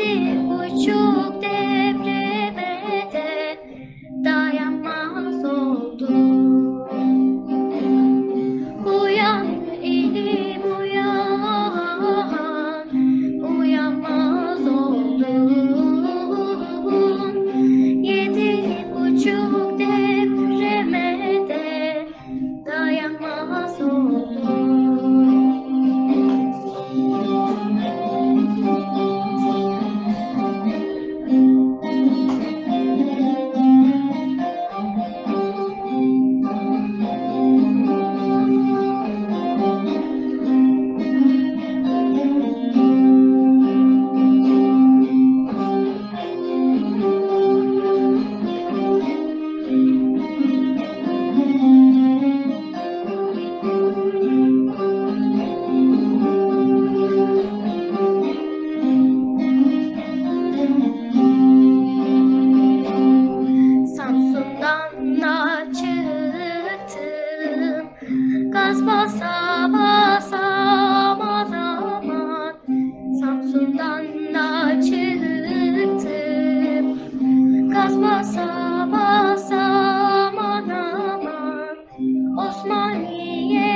did. basa basa aman aman Samsun'dan da çıktım Gaz basa basa aman Osmaniye